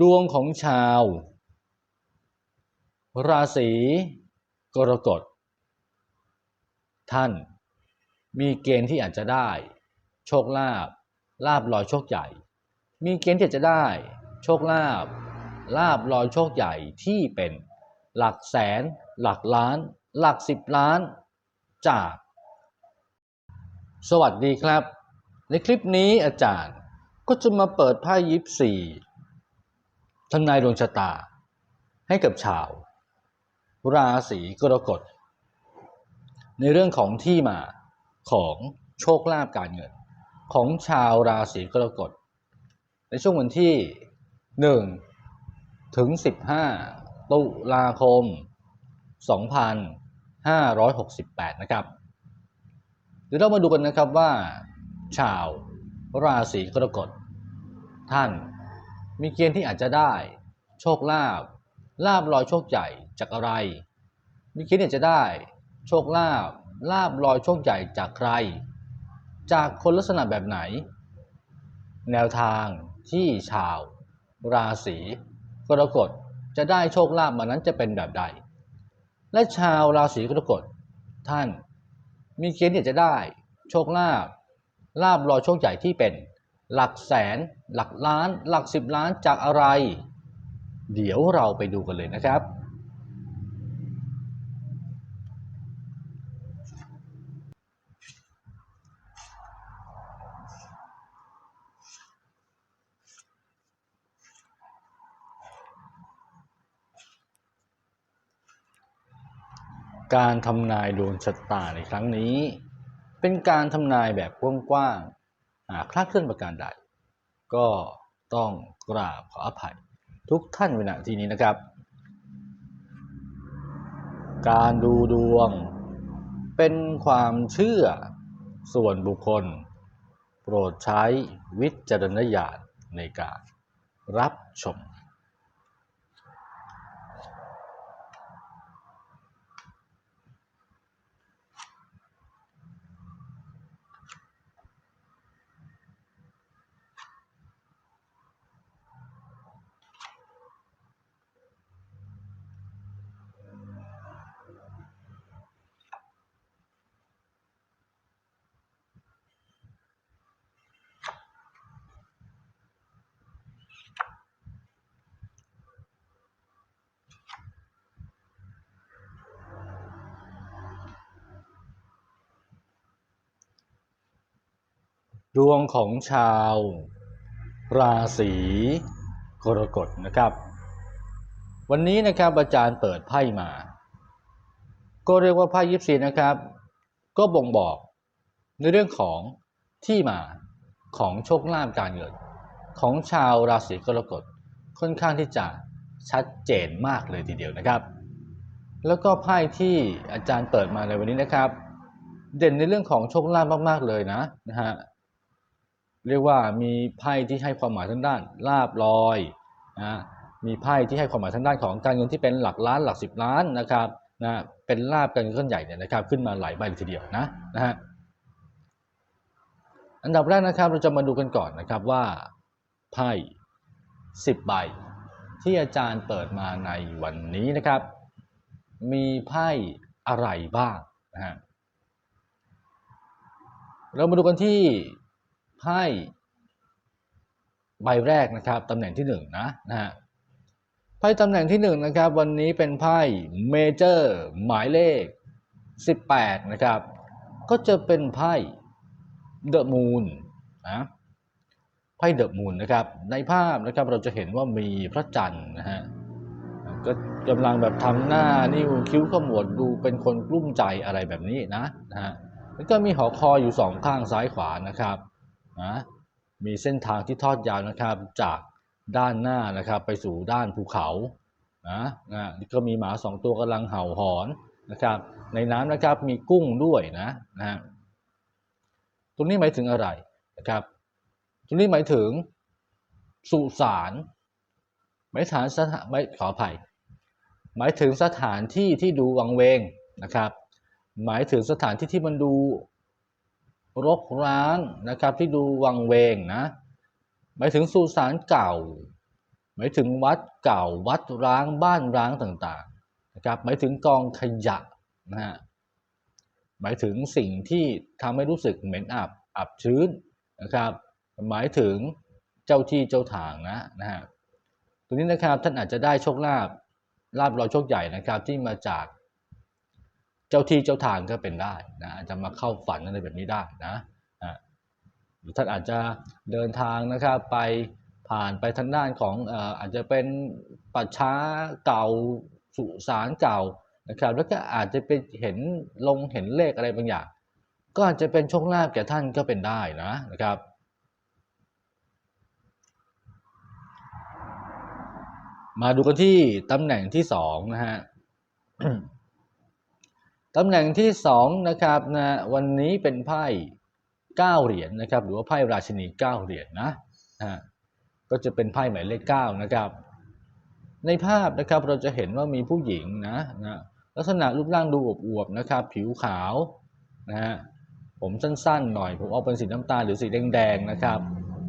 ดวงของชาว ราศีกรกฎ ท่านมีเกณฑ์ที่อาจจะได้ โชคลาภลาบลอยโชคใหญ่ มีเกณฑ์ที่จะได้ โชคลาภลาบลอยโชคใหญ่ที่เป็นหลักแสน หลักล้าน หลักสิบล้านจาก สวัสดีครับ ในคลิปนี้อาจารย์ก็จะมาเปิดไพ่ยิปซี ทำนายดวงชะตา ให้กับชาว ราศีกรกฎ ในเรื่องของที่มาของโชคลาภการเงิน ของชาวราศีกรกฎ ในช่วงวันที่ 1 ถึง 15 ตุลาคม 2568 นะครับเดี๋ยวเรามาดูกันนะครับว่า ชาวราศีกรกฎท่าน มีเกณฑ์ที่อาจจะได้ โชคลาภลาบลอยโชคใหญ่จากอะไร มีเกณฑ์ที่อาจจะได้ โชคลาภลาบลอยโชคใหญ่จากใคร จากคนลักษณะแบบไหน แนวทางที่ชาว ราศีกรกฎจะได้โชคลาภมานั้นจะเป็นแบบใด และชาวราศีกรกฎท่าน มีเกณฑ์ที่จะได้ โชคลาภลาบลอยโชคใหญ่ที่เป็น หลักแสน หลักล้าน หลักสิบล้านจากอะไร เดี๋ยวเราไปดูกันเลยนะครับ การทำนายดวงชะตาในครั้งนี้ เป็นการทำนายแบบกว้างๆ คลาดเคลื่อนประการใด ก็ต้องกราบขออภัย ทุกท่านเวลาทีนี้นะครับ การดูดวง เป็นความเชื่อส่วนบุคคล โปรดใช้วิจารณญาณในการรับชม ดวงของชาว ราศีกรกฎนะครับ วันนี้นะครับอาจารย์เปิดไพ่มา ก็เรียกว่าไพ่ยิปซีนะครับ ก็บ่งบอกในเรื่องของที่มาของโชคลาภการเงิน ของชาวราศีกรกฎค่อนข้างที่จะชัดเจนมากเลยทีเดียวนะครับ แล้วก็ไพ่ที่อาจารย์เปิดมาในวันนี้นะครับ เด่นในเรื่องของโชคลาภมากๆเลยนะนะฮะ เรียกว่ามีไพ่ที่ให้ความหมายทางด้านลาบลอยนะมีไพ่ที่ให้ความหมายทางด้านของการเงินที่เป็นหลักล้านหลักสิบล้านนะครับนะเป็นลาบการเงินก้อนใหญ่เนี่ยนะครับขึ้นมาหลายใบเลยทีเดียวนะนะฮะอันดับแรกนะครับเราจะมาดูกันก่อนนะครับว่าไพ่สิบใบ ที่อาจารย์เปิดมาในวันนี้นะครับ มีไพ่อะไรบ้างนะฮะเรามาดูกันที่ ไพ่ใบแรกนะครับตำแหน่งที่หนึ่งนะนะฮะไพ่ตำแหน่งที่หนึ่งนะครับ วันนี้เป็นไพ่เมเจอร์หมายเลข 18 นะครับ ก็จะเป็นไพ่เดอะมูนนะไพ่เดอะมูนนะครับ ในภาพนะครับเราจะเห็นว่ามีพระจันทร์นะฮะก็กำลังแบบทำหน้านิ้วคิ้วขมวดดูเป็นคนกลุ้มใจอะไรแบบนี้นะนะฮะแล้วก็มีหอคอยอยู่สองข้างซ้ายขวานะครับ นะมีเส้นทางที่ทอดยาวนะครับจากด้านหน้านะครับไปสู่ด้านภูเขานะนะก็มีหมาสองตัวกำลังเห่าหอนนะครับ ในน้ำนะครับมีกุ้งด้วยนะนะฮะตรงนี้หมายถึงอะไรนะครับตรงนี้หมายถึงสุสานหมายฐานสถานไม่ขออภัย หมายถึงสถานที่ที่ดูวังเวงนะครับ หมายถึงสถานที่ที่มันดู รกร้างนะครับที่ดูวังเวงนะหมายถึงสุสานเก่า หมายถึงวัดเก่าวัดร้างบ้านร้างต่างๆนะครับหมายถึงกองขยะนะฮะหมายถึงสิ่งที่ทำให้รู้สึกเหม็นอับอับชื้นนะครับหมายถึงเจ้าที่เจ้าทางนะนะฮะตรงนี้นะครับท่านอาจจะได้โชคลาภลาบลอยโชคใหญ่นะครับที่มาจาก เจ้าที่เจ้าทางก็เป็นได้นะอาจจะมาเข้าฝันอะไรแบบนี้ได้นะหรือท่านอาจจะเดินทางนะครับไปผ่านไปทางด้านของเอ่ออาจจะเป็นป่าช้าเก่าสุสานเก่านะครับแล้วก็อาจจะไปเห็นลงเห็นเลขอะไรบางอย่าง ก็อาจจะเป็นโชคลาภแก่ท่านก็เป็นได้นะนะครับมาดูกันที่ตำแหน่งที่สองนะฮะ ตำแหน่งที่สองนะครับนะวันนี้เป็นไพ่เก้าเหรียญนะครับหรือว่าไพ่ราชินีเก้าเหรียญนะนะฮะก็จะเป็นไพ่หมายเลขเก้านะครับ ในภาพนะครับเราจะเห็นว่ามีผู้หญิงนะนะลักษณะรูปร่างดูอวบๆนะครับ ผิวขาวนะฮะผมสั้นๆ หน่อย ผมเอาเป็นสีน้ำตาลหรือสีแดงๆนะครับ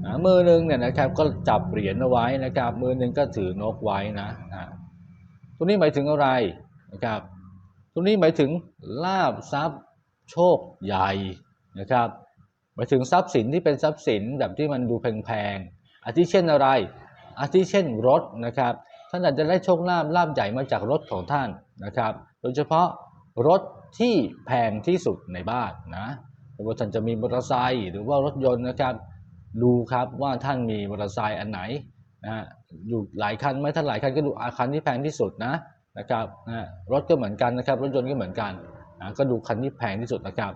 นะมือหนึงเนี่ยนะครับก็จับเหรียญเอาไว้นะครับ มือหนึงก็ถือนกไว้นะนะตัวนี้หมายถึงอะไรนะครับ ตรงนี้หมายถึงลาบทรัพย์โชคใหญ่นะครับหมายถึงทรัพย์สินที่เป็นทรัพย์สินแบบที่มันดูแพงๆอาทิเช่นอะไร อาทิเช่นรถนะครับท่านอาจจะได้โชคลาภลาบใหญ่มาจากรถของท่านนะครับ โดยเฉพาะรถที่แพงที่สุดในบ้านนะไม่ว่าท่านจะมีมอเตอร์ไซค์หรือว่ารถยนต์นะครับ ดูครับว่าท่านมีมอเตอร์ไซค์อันไหนนะอยู่หลายคันไหมถ้าหลายคันก็ดูอาคันที่แพงที่สุดนะ นะครับนะรถก็เหมือนกันนะครับ รถยนต์ก็เหมือนกันนะก็ดูคันที่แพงที่สุดนะครับ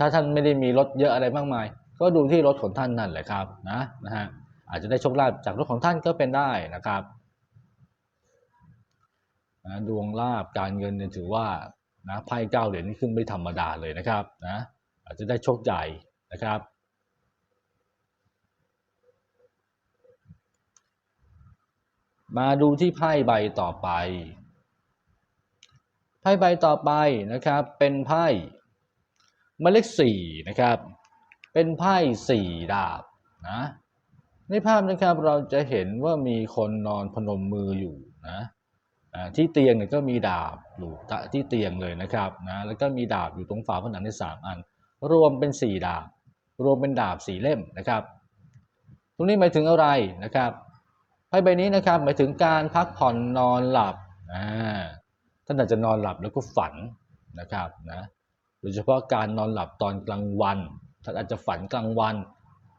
ถ้าท่านไม่ได้มีรถเยอะอะไรมากมาย ก็ดูที่รถของท่านนั่นแหละครับนะนะฮะอาจจะได้โชคลาภจากรถของท่านก็เป็นได้นะครับนะดวงลาบการเงินเนี่ยถือว่านะไพ่เก้าเหรียญนี่ขึ้นไม่ธรรมดาเลยนะครับนะอาจจะได้โชคใหญ่นะครับมาดูที่ไพ่ใบต่อไป ไพ่ใบต่อไปนะครับ เป็นไพ่หมายเลขสี่นะครับ เป็นไพ่สี่ดาบนะในภาพนะครับเราจะเห็นว่ามีคนนอนพนมมืออยู่นะที่เตียงเนี่ยก็มีดาบอยู่ที่เตียงเลยนะครับนะแล้วก็มีดาบอยู่ตรงฝาผนังในสามอัน รวมเป็นสี่ดาบ รวมเป็นดาบสี่เล่มนะครับ ตรงนี้หมายถึงอะไรนะครับไพ่ใบนี้นะครับหมายถึงการพักผ่อนนอนหลับอ่า ท่านอาจจะนอนหลับแล้วก็ฝันนะครับนะโดยเฉพาะการนอนหลับตอนกลางวันท่านอาจจะฝันกลางวัน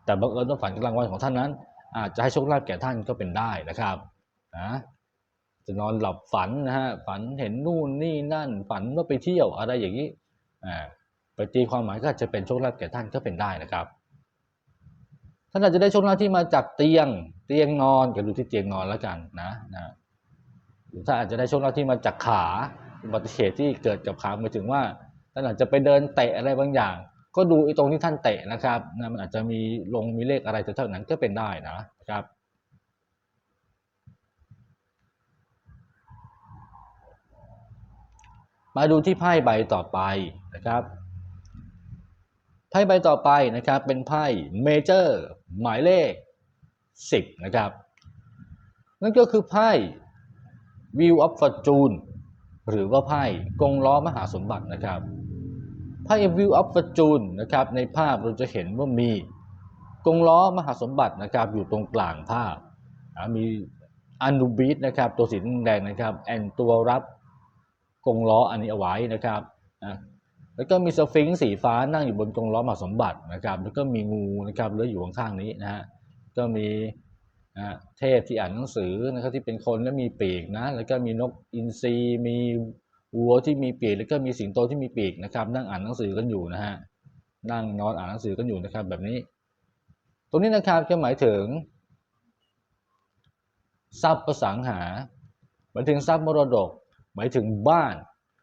แต่บังเอิญว่าฝันกลางวันของท่านนั้น อาจจะให้โชคลาภแก่ท่านก็เป็นได้นะครับนะจะนอนหลับฝันนะฮะฝันเห็นนู่นนี่นั่น ฝันว่าไปเที่ยวอะไรอย่างนี้อ่าไปตีความหมายก็อาจจะเป็นโชคลาภแก่ท่านก็เป็นได้นะครับท่านอาจจะได้โชคลาภที่มาจากเตียงเตียงนอนก็ดูที่เตียงนอนแล้วกันนะนะ หรือถ้าอาจจะได้โชคลาภที่มาจากขาอุบัติเหตุที่เกิดกับขาหมายถึงว่าท่านอาจจะไปเดินเตะอะไรบางอย่าง ก็ดูไอ้ตรงที่ท่านเตะนะครับนะมันอาจจะมีลงมีเลขอะไรเท่านั้นก็เป็นได้นะครับมาดูที่ไพ่ใบต่อไปนะครับไพ่ใบต่อไปนะครับเป็นไพ่เมเจอร์หมายเลข 10 นะครับ นั่นก็คือไพ่ View of Fortune หรือว่าไพ่กงล้อมหาสมบัตินะครับไพ่ View of Fortune นะครับในภาพเราจะเห็นว่ามีกงล้อมหาสมบัตินะครับอยู่ตรงกลางภาพมีอันูบิสนะครับตัวสีแดงนะครับแอนตัวรับกงล้ออันนี้เอาไว้นะครับแล้วก็มีสฟิงค์สีฟ้านั่งอยู่บนกงล้อมหาสมบัตินะครับแล้วก็มีงูนะครับเลื้อยอยู่ข้างๆนี้นะฮะก็มี นะฮะเทพที่อ่านหนังสือนะครับที่เป็นคนแล้วมีปีกนะแล้วก็มีนกอินทรีมีวัวที่มีปีกแล้วก็มีสิงโตที่มีปีกนะครับ นั่งอ่านหนังสือกันอยู่นะฮะนั่งนอนอ่านหนังสือกันอยู่นะครับ แบบนี้ ตรงนี้นะครับก็หมายถึงทรัพย์ประสังหา หมายถึงทรัพย์มรดก หมายถึงบ้าน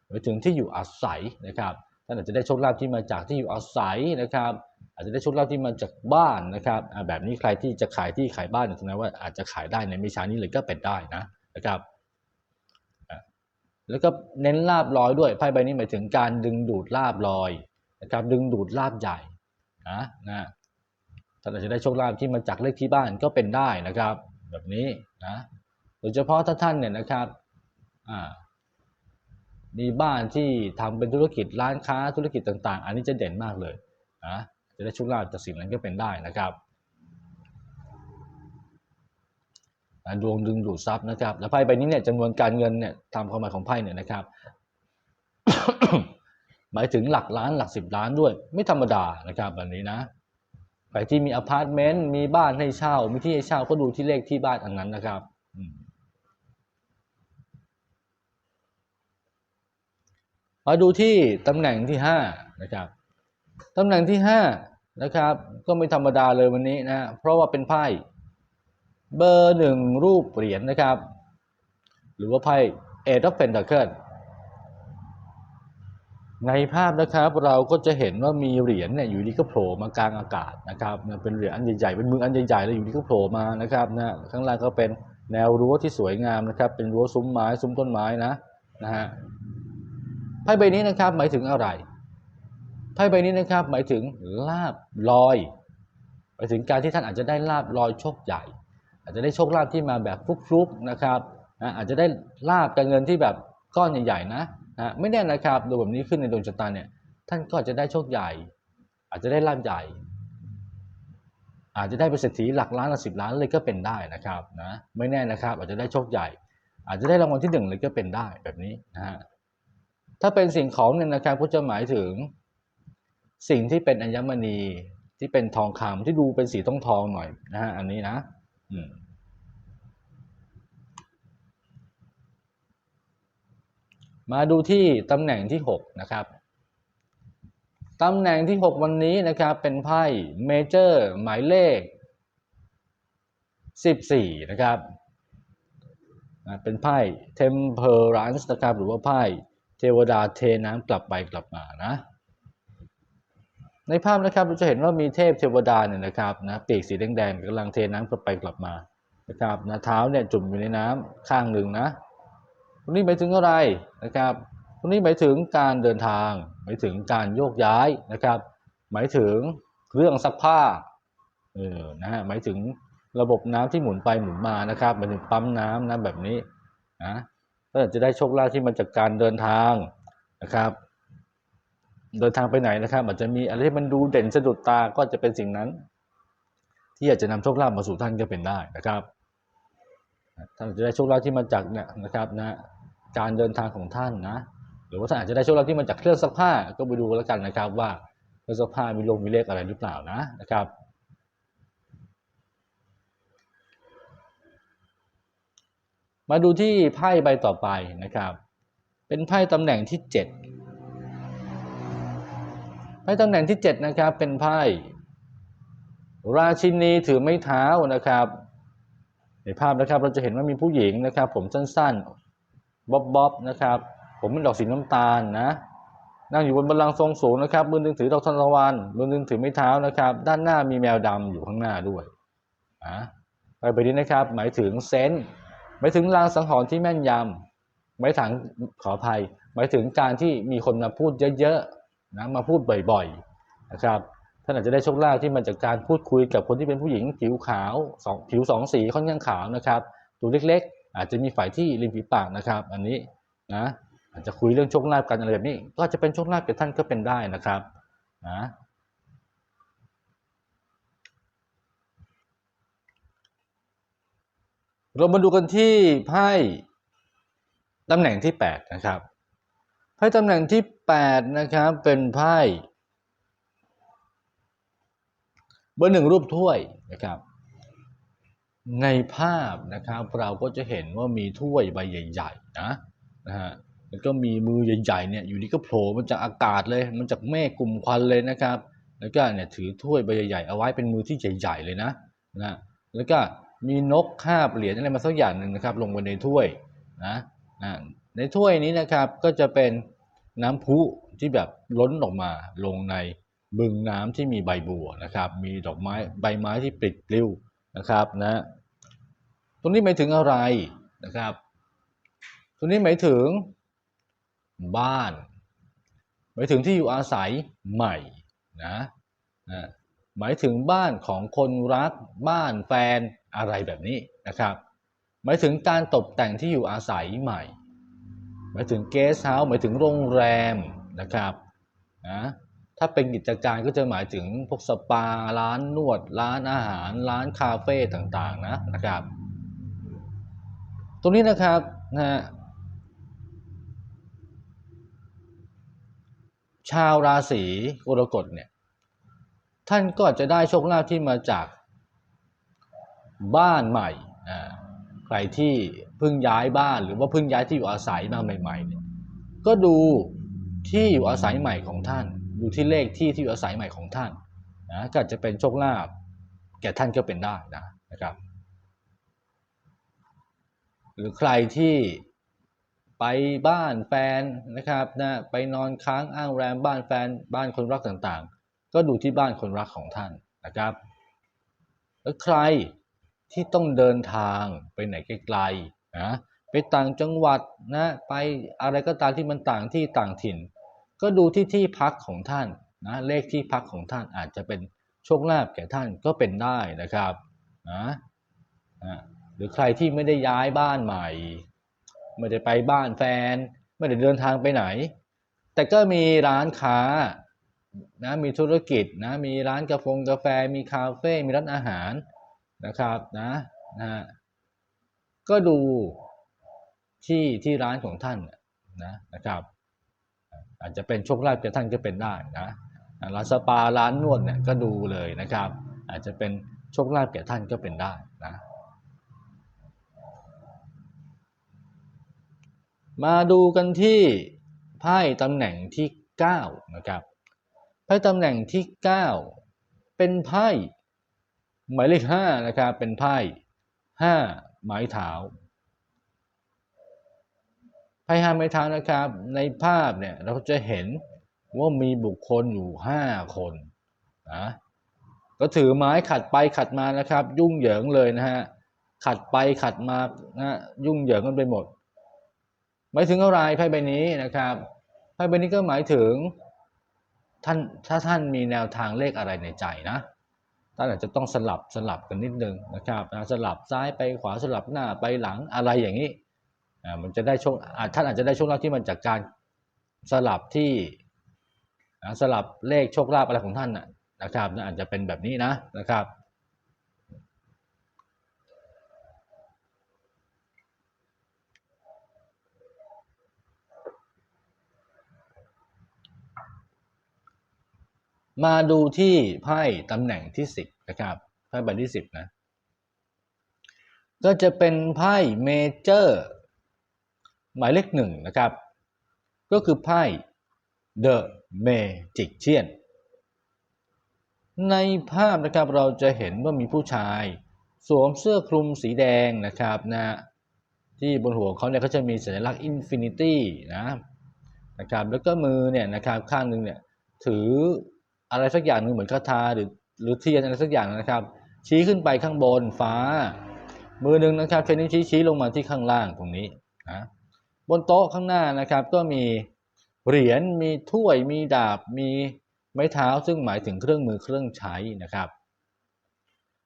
หมายถึงที่อยู่อาศัยนะครับท่านอาจจะได้โชคลาภที่มาจากที่อยู่อาศัยนะครับ อาจจะได้โชคลาภที่มาจากบ้านนะครับแบบนี้ใครที่จะขายที่ขายบ้านเนี่ยแสดงว่าอาจจะขายได้ในไม่ช้านี้เลยก็เป็นได้นะนะครับแล้วก็เน้นลาบลอยด้วยไพ่ใบนี้หมายถึงการดึงดูดลาบลอยนะครับดึงดูดลาบใหญ่นะนะท่านอาจจะได้โชคลาภที่มาจากเลขที่บ้านก็เป็นได้นะครับ แบบนี้นะโดยเฉพาะถ้าท่านเนี่ยนะครับอ่ามีบ้านที่ทำเป็นธุรกิจร้านค้าธุรกิจต่างๆ อันนี้จะเด่นมากเลยนะ จะได้โชุกลาภจากสิ่งนั้นก็เป็นได้นะครับดวงดึงดูดทรัพย์นะครับ แล้วไพ่ใบนี้เนี่ยจำนวนการเงินเนี่ยตามความหมายของไพ่เนี่ยนะครับ หมายถึงหลักล้านหลักสิบล้านด้วย ไม่ธรรมดานะครับแบบนี้นะใครที่มีอพาร์ตเมนต์มีบ้านให้เช่า มีที่ให้เช่าก็ดูที่เลขที่บ้านอันนั้นนะครับมาดูที่ตำแหน่งที่ห้านะครับ ตำแหน่งที่ห้านะครับ ก็ไม่ธรรมดาเลยวันนี้นะเพราะว่าเป็นไพ่เบอร์หนึ่งรูปเหรียญนะครับ หรือว่าไพ่ Eight of Pentacles ในภาพนะครับเราก็จะเห็นว่ามีเหรียญเนี่ยอยู่ดีก็โผล่มากลางอากาศนะครับเนี่ยเป็นเหรียญอันใหญ่ๆเป็นมืออันใหญ่ๆแล้วอยู่ดีก็โผล่มานะครับนะข้างล่างก็เป็นแนวรั้วที่สวยงามนะครับ เป็นรั้วซุ้มไม้ซุ้มต้นไม้นะนะฮะไพ่ใบนี้นะครับหมายถึงอะไร ไพ่ใบนี้นะครับหมายถึงลาบลอยหมายถึงการที่ท่านอาจจะได้ลาบลอยโชคใหญ่ อาจจะได้โชคลาภที่มาแบบฟลุกๆนะครับนะอาจจะได้ลาบการเงินที่แบบก้อนใหญ่ๆนะนะไม่แน่นะครับดูแบบนี้ขึ้นในดวงชะตาเนี่ยท่านก็อาจจะได้โชคใหญ่ อาจจะได้ลาบใหญ่ อาจจะได้เป็นเศรษฐีหลักล้านหลักสิบล้านเลยก็เป็นได้นะครับนะไม่แน่นะครับ อาจจะได้โชคใหญ่ อาจจะได้รางวัลที่หนึ่งเลยก็เป็นได้แบบนี้นะฮะถ้าเป็นสิ่งของเนี่ยนะครับก็จะหมายถึง สิ่งที่เป็นอัญมณีที่เป็นทองคำที่ดูเป็นสีทองทองหน่อยนะฮะอันนี้นะมมาดูที่ตำแหน่งที่ 6 นะครับตำแหน่งที่ 6 วันนี้นะครับ เป็นไพ่เมเจอร์หมายเลข 14 นะครับเป็นไพ่ Temperance นะครับ หรือว่าไพ่เทวดาเทน้ำกลับไปกลับมานะ ในภาพนะครับเราจะเห็นว่ามีเทพเทวดาเนี่ยนะครับนะปีกสีแดงๆกำลังเทน้ำกลับไปกลับมานะครับนะเท้าเนี่ยจุ่มอยู่ในน้ำข้างหนึ่งนะตรงนี้หมายถึงอะไรนะครับตรงนี้หมายถึงการเดินทาง หมายถึงการโยกย้ายนะครับ หมายถึงเรื่องซักผ้าเออนะฮะหมายถึงระบบน้ำที่หมุนไปหมุนมานะครับหมายถึงปั๊มน้ำนะแบบนี้นะก็จะได้โชคลาภที่มาจากการเดินทางนะครับ เดินทางไปไหนนะครับ อาจจะมีอะไรที่มันดูเด่นสะดุดตาก็จะเป็นสิ่งนั้น ที่อยากจะนำโชคลาภมาสู่ท่านก็เป็นได้นะครับท่านจะได้โชคลาภที่มาจากเนี่ยนะครับนะการเดินทางของท่านนะหรือว่าท่านอาจจะได้โชคลาภที่มาจากเครื่องซักผ้าก็ไปดูแล้วกันนะครับ ว่าเครื่องซักผ้ามีลงมีเลขอะไรหรือเปล่านะนะครับมาดูที่ไพ่ใบต่อไปนะครับ เป็นไพ่ตำแหน่งที่เจ็ด ไพ่ตำแหน่งที่เจ็ดนะครับ เป็นไพ่ราชินีถือไม้เท้านะครับในภาพนะครับเราจะเห็นว่ามีผู้หญิงนะครับ ผมสั้นๆบ๊อบบ๊อบนะครับ ผมเป็นดอกสีน้ำตาลนะนั่งอยู่บนบัลลังทรงสูงนะครับมือนึงถือดอกทานตะวันมือนึงถือไม้เท้านะครับ ด้านหน้ามีแมวดำอยู่ข้างหน้าด้วยนะไปไปนี้นะครับ หมายถึงเซนหมายถึงลางสังหรณ์ที่แม่นยำหมายถึงขออภัย หมายถึงการที่มีคนมาพูดเยอะๆ นะมาพูดบ่อยๆนะครับท่านอาจจะได้โชคลาภที่มาจากการพูดคุยกับคนที่เป็นผู้หญิงผิวขาวสองผิวสองสีค่อนข้างขาวนะครับ ตัวเล็กๆ อาจจะมีฝ่ายที่ริมฝีปากนะครับ อันนี้นะอาจจะคุยเรื่องโชคลาภกันอะไรแบบนี้ ก็จะเป็นโชคลาภแก่ท่านก็เป็นได้นะครับนะเรามาดูกันที่ไพ่ตำแหน่งที่ 8 นะครับไพ่ตำแหน่งที่ 8 นะครับ เป็นไพ่เบอร์หนึ่งรูปถ้วยนะครับ ในภาพนะครับเราก็จะเห็นว่ามีถ้วยใบใหญ่ๆนะนะฮะแล้วก็มีมือใหญ่ๆเนี่ยอยู่ดีก็โผล่มาจากอากาศเลยมันจากเมฆกลุ่มควันเลยนะครับ แล้วก็เนี่ยถือถ้วยใบใหญ่ๆเอาไว้เป็นมือที่ใหญ่ ๆ เลยนะนะแล้วก็มีนกคาบเหรียญอะไรมาสักอย่างหนึ่งนะครับ ลงไปในถ้วยนะนะในถ้วยนี้นะครับก็จะเป็น น้ำพุที่แบบล้นออกมาลงในบึงน้ำที่มีใบบัวนะครับ มีดอกไม้ใบไม้ที่ปลิดปลิวนะครับนะตรงนี้หมายถึงอะไรนะครับตรงนี้หมายถึงบ้าน หมายถึงที่อยู่อาศัยใหม่นะนะหมายถึงบ้านของคนรักบ้านแฟนอะไรแบบนี้นะครับ หมายถึงการตกแต่งที่อยู่อาศัยใหม่ มายถึงเกสเฮาส์หมายถึงโรงแรมนะครับนะถ้าเป็นกิจการก็จะหมายถึงพวกสปา ร้านนวด ร้านอาหาร ร้านคาเฟ่ต่างๆนะนะครับ ตรงนี้นะครับนะฮะชาวราศีกรกฎเนี่ยท่านก็จะได้โชคลาภที่มาจากบ้านใหม่อ่า ใครที่เพิ่งย้ายบ้านหรือว่าเพิ่งย้ายที่อยู่อาศัยมาใหม่ๆเนี่ยก็ดูที่อยู่อาศัยใหม่ของท่าน ดูที่เลขที่ที่อยู่อาศัยใหม่ของท่านนะก็อาจจะเป็นโชคลาภแก่ท่านก็เป็นได้นะนะครับ หรือใครที่ไปบ้านแฟนนะครับนะไปนอนค้างอ้างแรมบ้านแฟนบ้านคนรักต่างๆ ก็ดูที่บ้านคนรักของท่านนะครับ แล้วใคร ที่ต้องเดินทางไปไหนไกลๆนะไปต่างจังหวัดนะไปอะไรก็ตามที่มันต่างที่ต่างถิ่น ก็ดูที่ที่พักของท่านนะเลขที่พักของท่านอาจจะเป็นโชคลาภแก่ท่านก็เป็นได้นะครับนะนะหรือใครที่ไม่ได้ย้ายบ้านใหม่ ไม่ได้ไปบ้านแฟน ไม่ได้เดินทางไปไหน แต่ก็มีร้านค้านะมีธุรกิจนะมีร้านกาแฟกาแฟมีคาเฟ่มีร้านอาหาร นะครับนะนะก็ดูที่ที่ร้านของท่านนะนะครับ อาจจะเป็นโชคลาภแก่ท่านก็เป็นได้นะร้านสปาร้านนวดเนี่ยก็ดูเลยนะครับ อาจจะเป็นโชคลาภแก่ท่านก็เป็นได้นะมาดูกันที่ไพ่ตำแหน่งที่ 9 นะครับ ไพ่ตำแหน่งที่ 9 เป็นไพ่ หมายเลข5นะครับเป็นไพ่5ไม้เท้าไพ่ห้าไม้เท้านะครับ ในภาพเนี่ยเราจะเห็นว่ามีบุคคลอยู่5คนนะก็ถือไม้ขัดไปขัดมานะครับ ยุ่งเหยิงเลยนะฮะขัดไปขัดมานะยุ่งเหยิงกันไปหมดหมายถึงอะไรไพ่ใบนี้นะครับไพ่ใบนี้ก็หมายถึงท่านถ้าท่านมีแนวทางเลขอะไรในใจนะ ท่านอาจจะต้องสลับสลับกันนิดนึงนะครับสลับซ้ายไปขวาสลับหน้าไปหลังอะไรอย่างนี้มันจะได้โชคท่านอาจจะได้โชคลาภที่มันจากการสลับที่สลับเลขโชคลาภอะไรของท่านนะครับอาจจะเป็นแบบนี้นะนะครับ มาดูที่ไพ่ตำแหน่งที่ 10 นะครับไพ่ใบที่ 10 นะ ก็จะเป็นไพ่เมเจอร์หมายเลขหนึ่งนะครับ ก็คือไพ่ The Magician ในภาพนะครับเราจะเห็นว่ามีผู้ชาย สวมเสื้อคลุมสีแดงนะครับนะที่บนหัวเขาเนี่ยเขาจะมีสัญลักษณ์ Infinity นะนะครับแล้วก็มือเนี่ยนะครับข้างหนึ่งเนี่ยถือ อะไรสักอย่างหนึ่งเหมือนคาถาหรือหรือเทียนอะไรสักอย่างนะครับ ชี้ขึ้นไปข้างบนฟ้า มือหนึ่งนะครับใช้นิ้วชี้ชี้ลงมาที่ข้างล่างตรงนี้นะบนโต๊ะข้างหน้านะครับ ก็มีเหรียญมีถ้วยมีดาบมีไม้เท้าซึ่งหมายถึงเครื่องมือเครื่องใช้นะครับ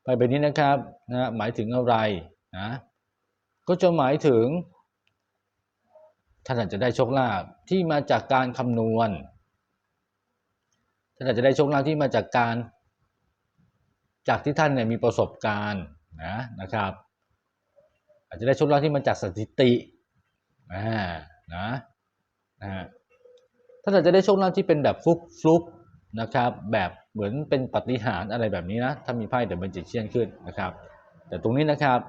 ไปแบบนี้นะครับนะหมายถึงอะไรนะก็จะหมายถึงท่านอาจจะได้โชคลาภที่มาจากการคำนวณ ท่านอาจจะได้โชคลาภที่มาจากการ จากที่ท่านเนี่ยมีประสบการณ์นะนะครับ อาจจะได้โชคลาภที่มาจากสถิตินะนะฮะท่านอาจจะได้โชคลาภที่เป็นแบบฟลุกฟลุกนะครับแบบเหมือนเป็นปฏิหารอะไรแบบนี้นะถ้ามีไพ่เดอะแมจิเชี่ยนขึ้นนะครับ แต่ตรงนี้นะครับ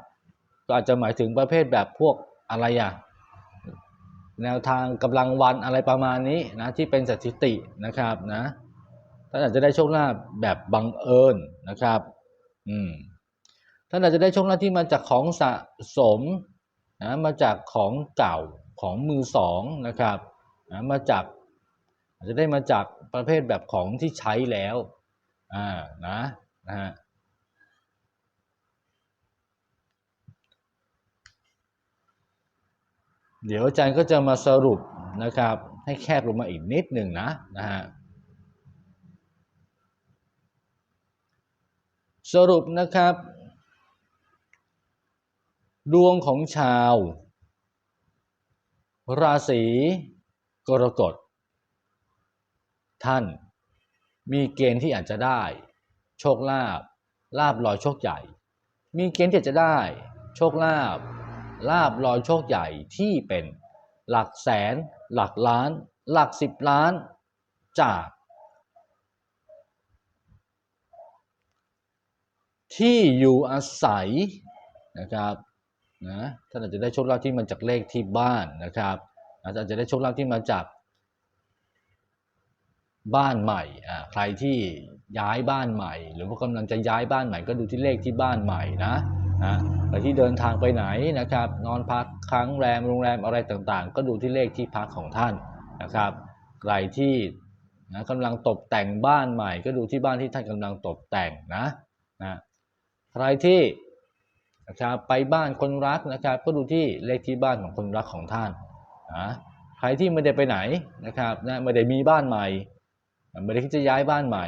ก็อาจจะหมายถึงประเภทแบบพวกอะไรอะแนวทางกำลังวันอะไรประมาณนี้นะที่เป็นสถิตินะครับนะ ท่านอาจจะได้โชคลาภแบบบังเอิญนะครับ อืม ท่านอาจจะได้โชคลาภที่มาจากของสะสมนะมาจากของเก่าของมือสองนะครับนะมาจากอาจจะได้มาจากประเภทแบบของที่ใช้แล้วอ่านะนะฮะเดี๋ยวอาจารย์ก็จะมาสรุปนะครับ ให้แคบลงมาอีกนิดหนึ่งนะนะฮะ สรุปนะครับ ดวงของชาว ราศีกรกฎท่านมีเกณฑ์ที่อาจจะได้ โชคลาภลาบลอยโชคใหญ่ มีเกณฑ์ที่จะได้ โชคลาภลาบลอยโชคใหญ่ที่เป็นหลักแสน หลักล้าน หลักสิบล้านจาก ที่อยู่อาศัยนะครับนะท่านอาจจะได้โชคลาภที่มาจากเลขที่บ้านนะครับอาจจะได้โชคลาภที่มาจากบ้านใหม่อ่าใครที่ย้ายบ้านใหม่ หรือว่ากำลังจะย้ายบ้านใหม่ ก็ดูที่เลขที่บ้านใหม่นะนะใครที่เดินทางไปไหนนะครับ นอนพักค้างแรมโรงแรมอะไรต่างๆ ก็ดูที่เลขที่พักของท่านนะครับ ใครที่นะกำลังตกแต่งบ้านใหม่ ก็ดูที่บ้านที่ท่านกำลังตกแต่งนะนะ ใครที่นะครับไปบ้านคนรักนะครับ ก็ดูที่เลขที่บ้านของคนรักของท่านนะใครที่ไม่ได้ไปไหนนะครับนะไม่ได้มีบ้านใหม่ไม่ได้คิดจะย้ายบ้านใหม่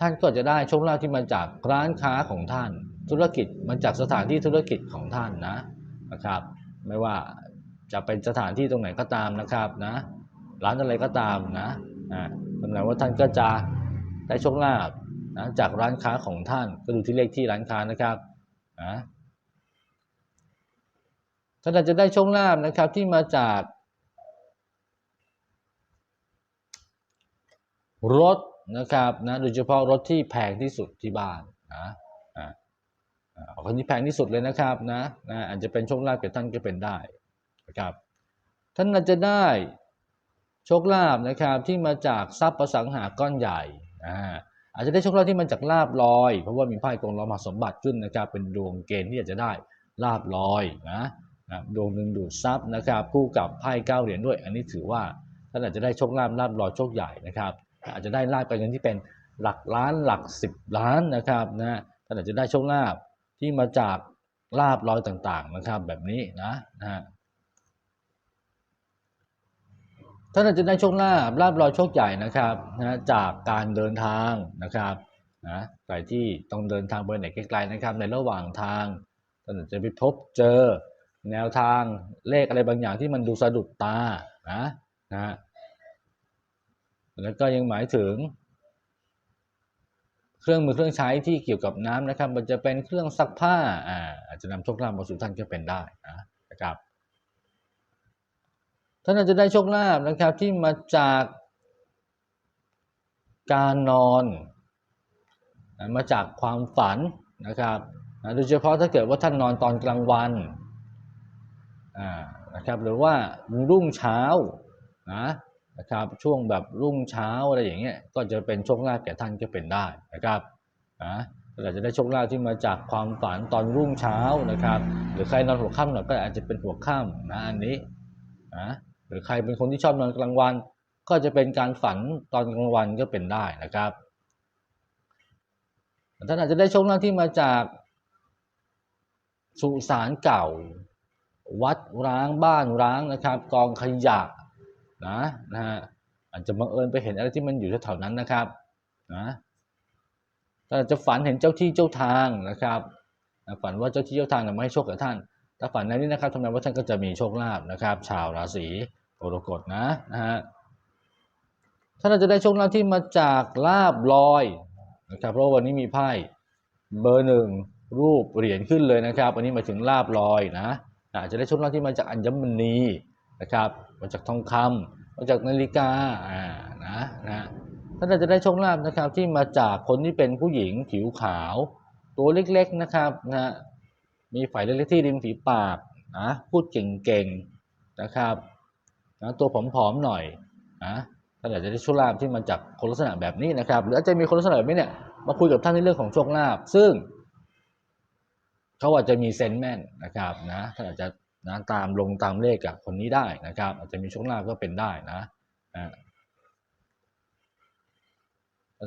ท่านก็จะได้โชคลาภที่มาจากร้านค้าของท่าน ธุรกิจมาจากสถานที่ธุรกิจของท่านนะนะครับ ไม่ว่าจะเป็นสถานที่ตรงไหนก็ตามนะครับนะร้านอะไรก็ตามนะอ่าตำแหน่งว่าท่านก็จะได้โชคลาภ นะจากร้านค้าของท่านก็ดูที่เลขที่ร้านค้านะครับนะท่านอาจจะได้โชคลาภนะครับที่มาจากรถนะครับนะโดยเฉพาะรถที่แพงที่สุดที่บ้านนะอคนที่แพงที่สุดเลยนะครับนะนะอาจจะเป็นโชคลาภแก่ท่านก็เป็นได้นะครับท่านอาจจะได้โชคลาภนะครับที่มาจากทรัพย์ประสังหาก้อนใหญ่อ่า อาจจะได้โชคลาภที่มาจากลาบลอย เพราะว่ามีไพ่กองล้อมาสมบัติขึ้นนะครับเป็นดวงเกณฑ์ที่อาจจะได้ลาบลอยนะนะดวงหนึ่งดูดทรัพย์นะครับคู่กับไพ่เก้าเหรียญด้วย อันนี้ถือว่าท่านอาจจะได้โชคลาภลาบลอยโชคใหญ่นะครับ อาจจะได้ลาบไปเงินที่เป็นหลักล้านหลักสิบล้านนะครับนะท่านอาจจะได้โชคลาภที่มาจากลาบลอยต่างๆนะครับ แบบนี้นะนะฮะ ท่านจจะได้โชคลาภลาบลอยโชคใหญ่นะครับนะจากการเดินทางนะครับนะใครที่ต้องเดินทางไปไหนไกลๆนะครับ ในระหว่างทางท่านจจะไปพบเจอแนวทางเลขอะไรบางอย่างที่มันดูสะดุดตานะนะแล้วก็ยังหมายถึง เครื่องมือเครื่องใช้ที่เกี่ยวกับน้ำนะครับ มันจะเป็นเครื่องซักผ้าอ่าอาจจะนำโชคลาภมาสู่ท่านก็เป็นได้นะครับ ท่านอาจจะได้โชคลาภนะครับที่มาจากการนอนมาจากความฝันนะครับโดยเฉพาะถ้าเกิดว่าท่านนอนตอนกลางวันนะครับหรือว่ารุ่งเช้านะนะครับช่วงแบบรุ่งเช้าอะไรอย่างเงี้ยก็จะเป็นโชคลาภแก่ท่านก็เป็นได้นะครับนะเราจะได้โชคลาภที่มาจากความฝันตอนรุ่งเช้านะครับ หรือใครนอนหัวค่ำหน่อยก็อาจจะเป็นหัวค่ำนะอันนี้นะ หรือใครเป็นคนที่ชอบนอนกลางวัน ก็จะเป็นการฝันตอนกลางวันก็เป็นได้นะครับท่านอาจจะได้โชคลาภที่มาจากสุสานเก่า วัดร้างบ้านร้างนะครับ กองขยะนะนะฮะอาจจะบังเอิญไปเห็นอะไรที่มันอยู่แถวๆนั้นนะครับนะถ้าจะฝันเห็นเจ้าที่เจ้าทางนะครับฝันว่าเจ้าที่เจ้าทางมาให้โชคกับท่านถ้าฝันในนี้นะครับทำนายว่าท่านก็จะมีโชคลาภนะครับ ชาวราศี กรกฎนะนะฮะท่านอาจจะได้โชคลาภที่มาจากลาบลอยนะครับเพราะวันนี้มีไพ่เบอร์หนึ่งรูปเหรียญขึ้นเลยนะครับอันนี้มาถึงลาบลอยนะอาจจะได้โชคลาภที่มาจากอัญมณีนะครับมาจากทองคำมาจากนาฬิกาอ่านะนะท่านอาจจะได้โชคลาภนะครับที่มาจากคนที่เป็นผู้หญิงผิวขาว ตัวเล็กๆนะครับนะมีไฝเล็กๆที่ริมฝีปากนะพูดเก่งๆนะครับ นะตัวผอมๆหน่อยนะท่านอาจจะได้โชคลาภที่มาจากคนลักษณะแบบนี้นะครับ หรืออาจจะมีคนลักษณะแบบนี้เนี่ยมาคุยกับท่านในเรื่องของโชคลาภซึ่งเขาอาจจะมีเซนแมนนะครับนะท่านอาจจะนะตามลงตามเลขกับคนนี้ได้นะครับ อาจจะมีโชคลาภก็เป็นได้นะนะ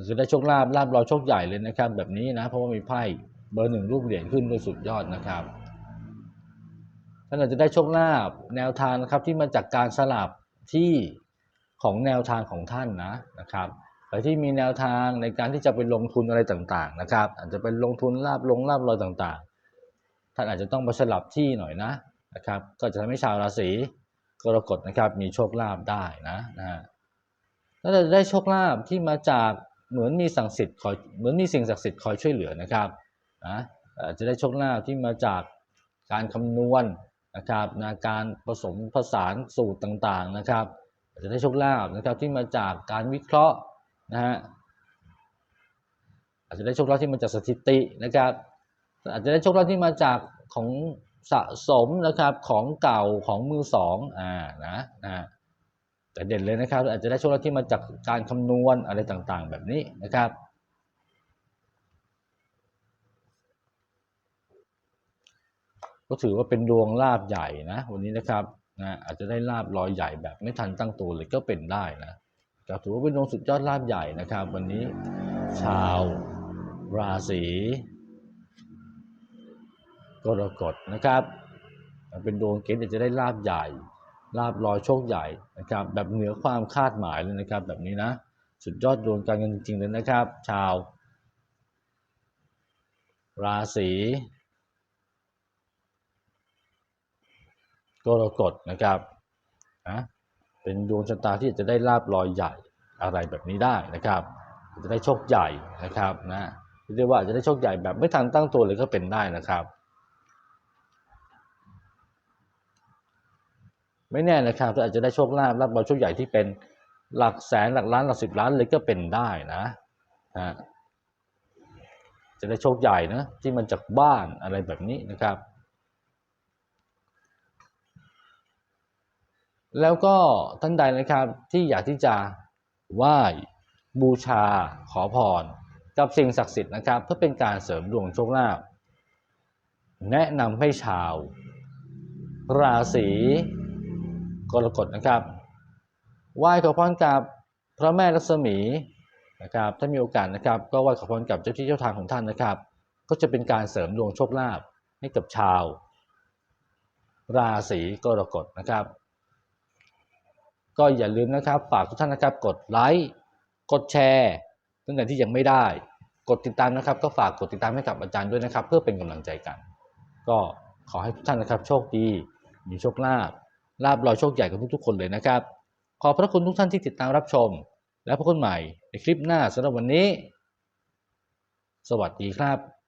จะได้โชคลาภลาภเราโชคใหญ่เลยนะครับ แบบนี้นะเพราะว่ามีไพ่เบอร์หนึ่งรูปเหรียญขึ้นโดยสุดยอดนะครับ ท่านอาจจะได้โชคลาภแนวทางนะครับที่มาจากการสลับที่ของแนวทางของท่านนะนะครับใครที่มีแนวทางในการที่จะไปลงทุนอะไรต่างๆนะครับ อาจจะเป็นลงทุนลาบลงลาบลอยต่างๆ ท่านอาจจะต้องมาสลับที่หน่อยนะนะครับ ก็จะทำให้ชาวราศีกรกฎนะครับมีโชคลาภได้นะนะฮะแล้วจะได้โชคลาภที่มาจากเหมือนมีศักดิ์สิทธิ์คอยเหมือนมีสิ่งศักดิ์สิทธิ์คอยช่วยเหลือนะครับนะอาจจะได้โชคลาภที่มาจากการคำนวณ นะครับนะการผสมผสานสูตรต่างๆนะครับอาจจะได้โชคลาภนะครับที่มาจากการวิเคราะห์นะฮะอาจจะได้โชคลาภที่มาจากสถิตินะครับอาจจะได้โชคลาภที่มาจากของสะสมนะครับของเก่าของมือสองอ่านะนะแต่เด่นเลยนะครับอาจจะได้โชคลาภที่มาจากการคำนวณอะไรต่างๆ แบบนี้นะครับ ก็ถือว่าเป็นดวงลาบใหญ่นะ วันนี้นะครับนะอาจจะได้ลาบลอยใหญ่แบบไม่ทันตั้งตัวเลยก็เป็นได้นะก็ถือว่าเป็นดวงสุดยอดลาบใหญ่นะครับ วันนี้ชาวราศีกรกฎนะครับเป็นดวงเกณฑ์จะได้ลาบใหญ่ลาบลอยโชคใหญ่นะครับแบบเหนือความคาดหมายเลยนะครับ แบบนี้นะสุดยอดดวงการเงินจริงๆเลยนะครับ ชาว ราศี กรกฎนะครับนะเป็นดวงชะตาที่จะได้ลาบลอยใหญ่อะไรแบบนี้ได้นะครับ จะได้โชคใหญ่นะครับนะเรียกว่าจะได้โชคใหญ่แบบไม่ทันตั้งตัวเลยก็เป็นได้นะครับ ไม่แน่นะครับอาจจะได้โชคลาภลาบลอยโชคใหญ่ที่เป็นหลักแสนหลักล้านหลักสิบล้านเลยก็เป็นได้นะนะจะได้โชคใหญ่นะที่มันจากบ้านอะไรแบบนี้นะครับ แล้วก็ท่านใดนะครับที่อยากที่จะไหว้บูชาขอพร กับสิ่งศักดิ์สิทธิ์นะครับ เพื่อเป็นการเสริมดวงโชคลาภแนะนำให้ชาว ราศีกรกฎนะครับไหว้ขอพรกับพระแม่ลักษมีนะครับถ้ามีโอกาสนะครับ ก็ไหว้ขอพรกับเจ้าที่เจ้าทางของท่านนะครับ ก็จะเป็นการเสริมดวงโชคลาภให้กับชาว ราศีกรกฎนะครับ ก็อย่าลืมนะครับ ฝากทุกท่านนะครับ กดไลค์กดแชร์ตั้งแต่ที่ยังไม่ได้ กดติดตามนะครับ ก็ฝากกดติดตามให้กับอาจารย์ด้วยนะครับ เพื่อเป็นกำลังใจกัน ก็ขอให้ทุกท่านนะครับ โชคดีมีโชคลาภลาบลอยโชคใหญ่กับทุกๆคนเลยนะครับ ขอบพระคุณทุกท่านที่ติดตามรับชม และพบกันใหม่ในคลิปหน้าสำหรับวันนี้ สวัสดีครับ